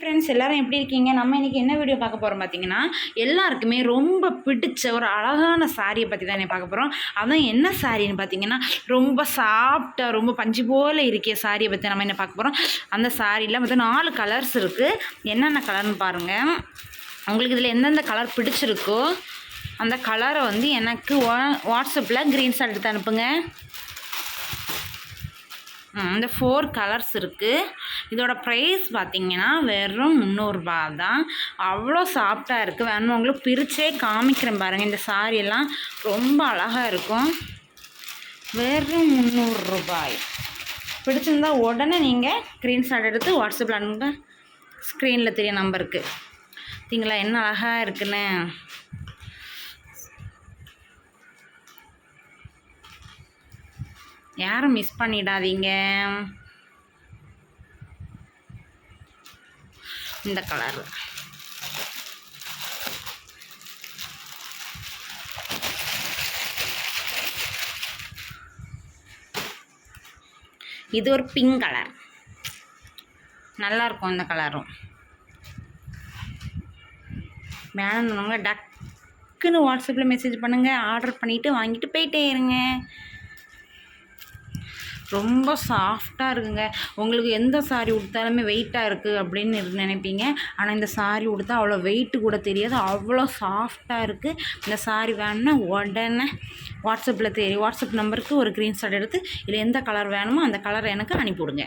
Friends எல்லாரும் எப்படி இருக்கீங்க? நம்ம இன்றைக்கி என்ன வீடியோ பார்க்க போகிறோம் பார்த்தீங்கன்னா எல்லாருக்குமே ரொம்ப பிடிச்ச ஒரு அழகான சாரியை பற்றி தான் பார்க்க போகிறோம் அதான் என்ன சாரின்னு பார்த்தீங்கன்னா ரொம்ப சாஃப்டாக ரொம்ப பஞ்சு போல் இருக்கிய சாரியை பற்றி நம்ம என்ன பார்க்க போகிறோம் அந்த சாரியில் மொத்தம் நாலு கலர்ஸ் இருக்குது என்னென்ன கலர்னு பாருங்கள் உங்களுக்கு இதில் எந்தெந்த கலர் பிடிச்சிருக்கோ அந்த கலரை வந்து எனக்கு வா வாட்ஸ்அப்பில் க்ரீன்ஷாட் எடுத்து அனுப்புங்க. இந்த ஃபோர் கலர்ஸ் இருக்குது இதோட ப்ரைஸ் பார்த்தீங்கன்னா வெறும் முந்நூறுரூபா தான். அவ்வளோ சாஃப்டாக இருக்குது வேணும் உங்களுக்கு பிரித்தே காமிக்கிறேன் பாருங்கள் இந்த சாரியெல்லாம் எல்லாம் ரொம்ப அழகாக இருக்கும். வெறும் முந்நூறு ரூபாய் பிடிச்சிருந்தா உடனே நீங்கள் ஸ்க்ரீன்ஷாட் எடுத்து வாட்ஸ்அப்பில் அனுப்புங்க. ஸ்க்ரீனில் தெரிய நம்பருக்கு பார்த்தீங்களா? என்ன அழகாக இருக்குன்னு. யாரும் மிஸ் பண்ணிடாதீங்க. இந்த கலரில் இது ஒரு பிங்க் கலர் நல்லா இருக்கும் இந்த கலரும் வேணும்னவங்க டக்குன்னு வாட்ஸ்அப்பில் மெசேஜ் பண்ணுங்கள் ஆர்டர் பண்ணிவிட்டு வாங்கிட்டு போயிட்டே இருங்க. ரொம்ப சாஃப்டாக இருக்குங்க. உங்களுக்கு எந்த சாரி உடுத்தாலுமே வெயிட்டாக இருக்குது அப்படின்னு நினைப்பீங்க. ஆனால் இந்த சாரி உடுத்தா அவ்வளோ வெயிட்டு கூட தெரியாது. அவ்வளோ சாஃப்டாக இருக்குது இந்த சாரி வேணும்னா உடனே வாட்ஸ்அப்பில் தெரி வாட்ஸ்அப் நம்பருக்கு ஒரு க்ரீன்ஷாட் எடுத்து இதில் எந்த கலர் வேணுமோ அந்த கலரை எனக்கு அனுப்பிவிடுங்க.